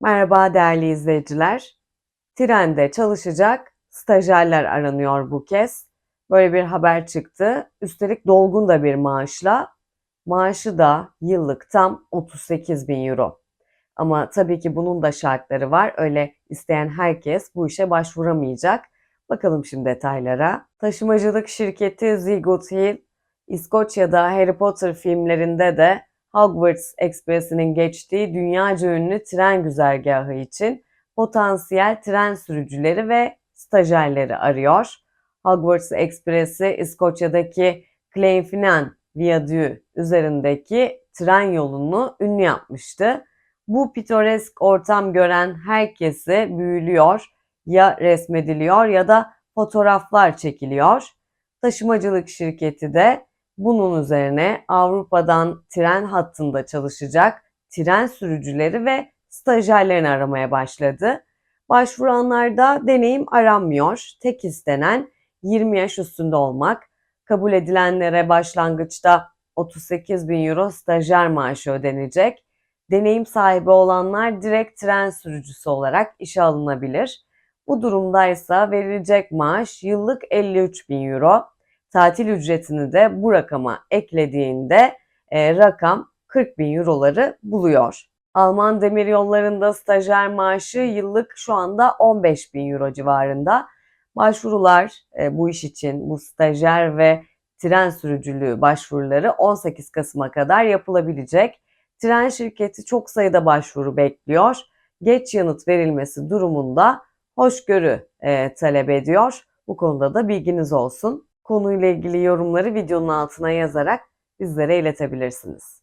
Merhaba değerli izleyiciler. Trende çalışacak stajyerler aranıyor bu kez. Böyle bir haber çıktı. Üstelik dolgun da bir maaşla. Maaşı da yıllık tam 38 bin euro. Ama tabii ki bunun da şartları var. Öyle isteyen herkes bu işe başvuramayacak. Bakalım şimdi detaylara. Taşımacılık şirketi Hill, İskoçya'da Harry Potter filmlerinde de Hogwarts Ekspresi'nin geçtiği dünyaca ünlü tren güzergahı için potansiyel tren sürücüleri ve stajyerleri arıyor. Hogwarts Ekspresi İskoçya'daki Glenfinnan Viyadüğü üzerindeki tren yolunu ünlü yapmıştı. Bu pitoresk ortam gören herkesi büyülüyor, ya resmediliyor ya da fotoğraflar çekiliyor. Taşımacılık şirketi de bunun üzerine Avrupa'dan tren hattında çalışacak tren sürücüleri ve stajyerlerini aramaya başladı. Başvuranlarda deneyim aranmıyor. Tek istenen 20 yaş üstünde olmak. Kabul edilenlere başlangıçta 38 bin euro stajyer maaşı ödenecek. Deneyim sahibi olanlar direkt tren sürücüsü olarak işe alınabilir. Bu durumdaysa verilecek maaş yıllık 53 bin euro. Tatil ücretini de bu rakama eklediğinde e, rakam 40 bin euroları buluyor. Alman demiryollarında stajyer maaşı yıllık şu anda 15 bin euro civarında. Başvurular e, bu iş için bu stajyer ve tren sürücülüğü başvuruları 18 Kasım'a kadar yapılabilecek. Tren şirketi çok sayıda başvuru bekliyor. Geç yanıt verilmesi durumunda hoşgörü e, talep ediyor. Bu konuda da bilginiz olsun. Konuyla ilgili yorumları videonun altına yazarak bizlere iletebilirsiniz.